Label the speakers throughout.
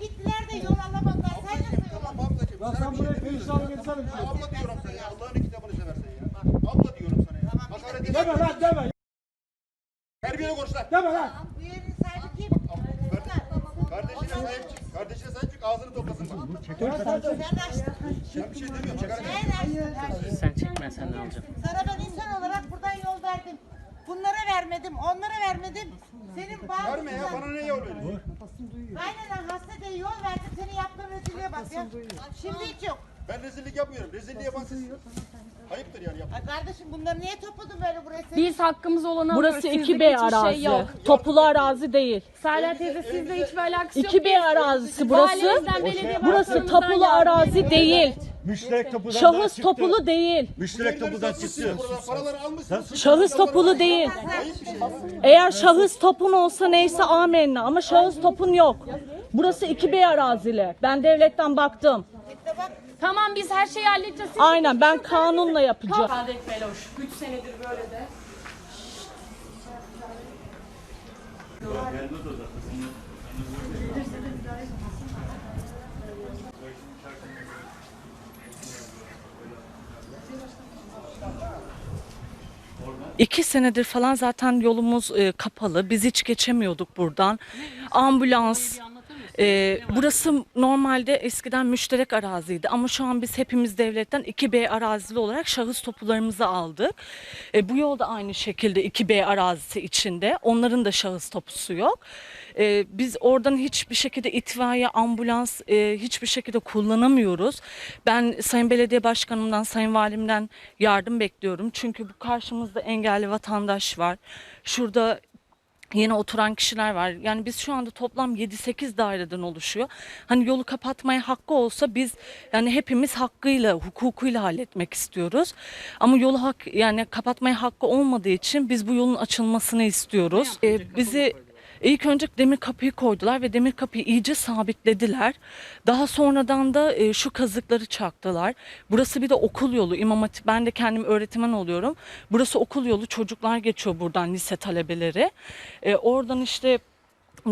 Speaker 1: Gittiler de yol alamadılar. Sen nasıl yol.
Speaker 2: Ya
Speaker 3: sana
Speaker 2: sen buraya
Speaker 3: demiyorum.
Speaker 2: perişan gelsene şey.
Speaker 3: Abla diyorum sana ya. Allah'ın kitabını seversen ya. Abla diyorum sana ya. Hakaret
Speaker 2: Deme
Speaker 3: edemem.
Speaker 2: lan deme.
Speaker 3: Terbiyeli konuş lan.
Speaker 2: Deme lan.
Speaker 1: Bu yerin sahibi kim?
Speaker 3: Kardeşine sahip çık. Kardeşine sahip çık. Ağzını toplasın bak.
Speaker 1: Sen açtın.
Speaker 3: Ben bir şey demiyorum.
Speaker 1: Sen
Speaker 4: çekme sen ne alacaksın?
Speaker 1: Sana ben insan olarak buradan yol verdim. Bunlara vermedim, onlara vermedim. Senin bağlı
Speaker 3: Verme ya. Bana ne yol veriyorsun?
Speaker 1: Aynen lan hasta diye yol verdim. Senin yaptığın rezilliğe bak ya. Şimdi hiç yok.
Speaker 3: Ben rezillik yapmıyorum. Rezilliği yapan siz. Ayıptır yani yap.
Speaker 1: Ay kardeşim bunları niye topladın böyle buraya? Senin
Speaker 5: Biz hakkımız olanı
Speaker 6: Burası
Speaker 5: alıyoruz. Sizde
Speaker 6: 2B
Speaker 5: hiçbir
Speaker 6: arazi.
Speaker 5: Şey yok.
Speaker 6: Topulu arazi değil.
Speaker 5: Serla teyze sizle hiçbir alakası yok.
Speaker 6: 2B arazisi burası.
Speaker 5: Mahallemizden, belediye
Speaker 6: Burası
Speaker 5: başkanımızdan
Speaker 6: tapulu
Speaker 5: yardım
Speaker 6: arazi değil.
Speaker 2: Müşterek tapudan
Speaker 6: Şahıs topulu değil.
Speaker 2: Müşterek tapudan çıktı.
Speaker 3: Paraları almışsınız.
Speaker 6: Şahıs topulu değil.
Speaker 3: Şey.
Speaker 6: Eğer şahıs topun olsa neyse amenna ama şahıs topun yok. Burası 2B arazili. Ben devletten baktım.
Speaker 5: Tamam biz her şeyi halledeceğiz. Siz
Speaker 6: Aynen ben kanunla yapacağım.
Speaker 5: Saadet Meloş. 3 senedir böyle de.
Speaker 6: İki senedir falan zaten yolumuz e, kapalı. Biz hiç geçemiyorduk buradan. Ambulans. E, burası normalde eskiden müşterek araziydi ama şu an biz hepimiz devletten 2B arazili olarak şahıs topularımızı aldık. E, bu yol da aynı şekilde 2B arazisi içinde. Onların da şahıs topusu yok. E, biz oradan hiçbir şekilde itfaiye, ambulans e, hiçbir şekilde kullanamıyoruz. Ben Sayın Belediye Başkanımdan, Sayın Valimden yardım bekliyorum. Çünkü bu karşımızda engelli vatandaş var. Şurada yeni oturan kişiler var. Yani biz şu anda toplam 7-8 daireden oluşuyor. Hani yolu kapatmaya hakkı olsa biz yani hepimiz hakkıyla, hukukuyla halletmek istiyoruz. Ama yolu hak yani kapatmaya hakkı olmadığı için biz bu yolun açılmasını istiyoruz. Ee, bizi İlk önce demir kapıyı koydular ve demir kapıyı iyice sabitlediler. Daha sonradan da e, şu kazıkları çaktılar. Burası bir de okul yolu. İmam Hatip ben de kendim öğretmen oluyorum. Burası okul yolu. Çocuklar geçiyor buradan lise talebeleri. E, oradan işte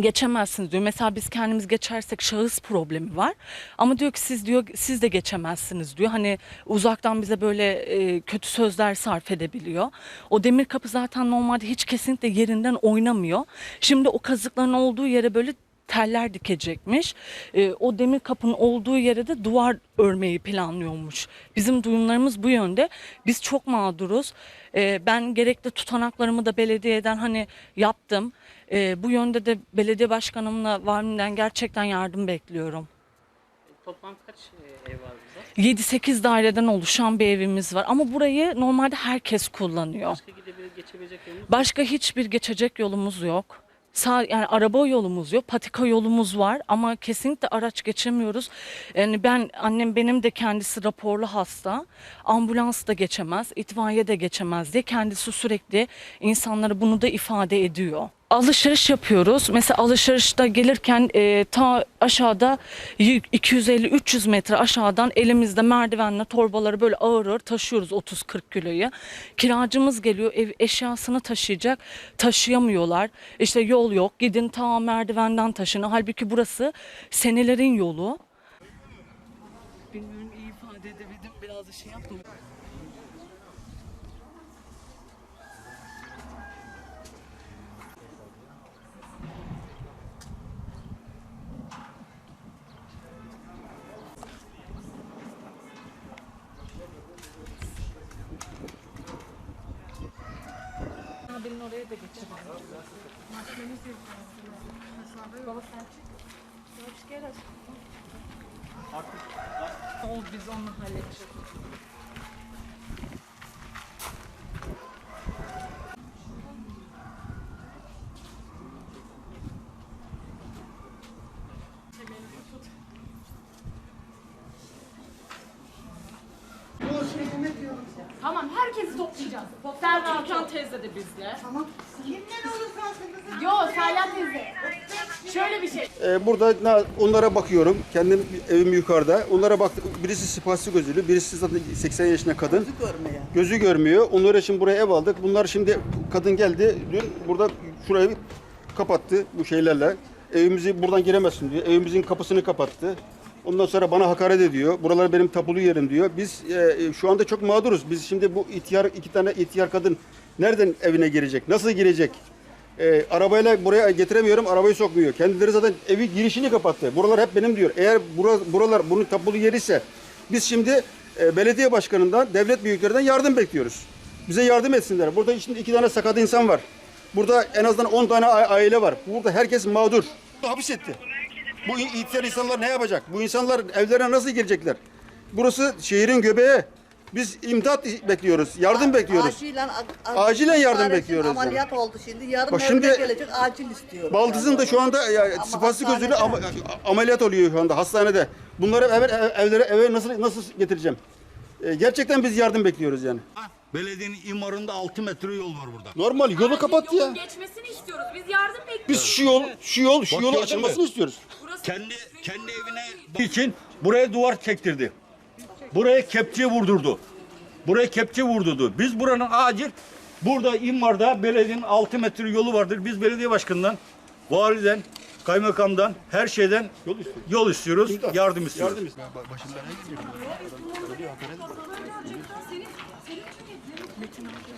Speaker 6: geçemezsiniz diyor. Mesela biz kendimiz geçersek şahıs problemi var. Ama diyor ki siz diyor siz de geçemezsiniz diyor. Hani uzaktan bize böyle e, kötü sözler sarf edebiliyor. O demir kapı zaten normalde hiç kesinlikle yerinden oynamıyor. Şimdi o kazıkların olduğu yere böyle teller dikecekmiş. E, o demir kapının olduğu yere de duvar örmeyi planlıyormuş. Bizim duyumlarımız bu yönde. Biz çok mağduruz. E, ben gerekli tutanaklarımı da belediyeden hani yaptım. E, bu yönde de belediye başkanımla valimden gerçekten yardım bekliyorum.
Speaker 4: Toplam kaç e, ev var burada?
Speaker 6: 7-8 daireden oluşan bir evimiz var ama burayı normalde herkes kullanıyor.
Speaker 4: Başka gidebilir geçebilecek yolumuz
Speaker 6: Başka hiçbir geçecek yolumuz yok. Sağ, yani araba yolumuz yok, patika yolumuz var ama kesinlikle araç geçemiyoruz. Yani ben annem benim de kendisi raporlu hasta. Ambulans da geçemez, itfaiye de geçemez diye kendisi sürekli insanlara bunu da ifade ediyor. Alışveriş yapıyoruz. Mesela alışverişte gelirken e, ta aşağıda y- 250-300 metre aşağıdan elimizde merdivenle torbaları böyle ağır ağır taşıyoruz 30-40 kiloyu. Kiracımız geliyor ev eşyasını taşıyacak taşıyamıyorlar. İşte yol yok gidin ta merdivenden taşın. Halbuki burası senelerin yolu. Bilmiyorum iyi ifade edebildim biraz da şey yaptım. Oraya da geçebiliriz. Baba sen çık. Çık gel aşkım. Ol biz onunla halledeceğiz.
Speaker 5: Tamam herkesi toplayacağız. Serra Türkan teyze de bizle.
Speaker 1: kimden olursa olsun kızım.
Speaker 5: Yo Serla teyze. Şöyle bir şey.
Speaker 3: Ee, burada na- onlara bakıyorum. Kendim evim yukarıda. Onlara baktım. Birisi spastik gözlü, birisi zaten 80 yaşında kadın. Gözü görmüyor. Gözü görmüyor. Onlar için buraya ev aldık. Bunlar şimdi kadın geldi dün burada şurayı kapattı bu şeylerle. Evimizi buradan giremezsin diyor. Evimizin kapısını kapattı. Ondan sonra bana hakaret ediyor. Buralar benim tapulu yerim diyor. Biz e, şu anda çok mağduruz. Biz şimdi bu ihtiyar iki tane ihtiyar kadın nereden evine girecek? Nasıl girecek? E, arabayla buraya getiremiyorum. Arabayı sokmuyor. Kendileri zaten evi girişini kapattı. Buralar hep benim diyor. Eğer bura, buralar bunun tapulu yeri ise biz şimdi e, belediye başkanından, devlet büyüklerinden yardım bekliyoruz. Bize yardım etsinler. Burada şimdi iki tane sakat insan var. Burada en azından 10 tane aile var. Burada herkes mağdur. Hapis etti. Bu ihtiyar insanlar ne yapacak? Bu insanlar evlerine nasıl girecekler? Burası şehrin göbeği. Biz imdat bekliyoruz, yardım bekliyoruz.
Speaker 7: Acilen, a-
Speaker 3: Acilen yardım bekliyoruz yani.
Speaker 7: Ameliyat oldu şimdi. Yarın
Speaker 3: Bak şimdi-
Speaker 7: gelecek. Acil istiyorum.
Speaker 3: Baldız'ın da şu anda ya, spastik gözüyle ama- ameliyat oluyor şu anda hastanede. Bunları eve, ev- evlere eve nasıl nasıl getireceğim? E, gerçekten biz yardım bekliyoruz yani.
Speaker 8: Belediyenin imarında 6 metre yol var burada.
Speaker 3: Normal yolu kapattı ya.
Speaker 5: Yolun geçmesini istiyoruz. Biz yardım bekliyoruz.
Speaker 3: Biz şu yol, şu yol, şu
Speaker 8: Bak
Speaker 3: yolu
Speaker 8: gördün
Speaker 3: açılmasını istiyoruz.
Speaker 8: Kendi kendi evine için buraya duvar çektirdi. Buraya kepçe vurdurdu. Buraya kepçe vurdurdu. Biz buranın acil burada imarda belediyenin 6 metre yolu vardır. Biz belediye başkanından, validen, kaymakamdan, her şeyden yol istiyoruz, yardım istiyoruz.
Speaker 3: Yardım istiyoruz.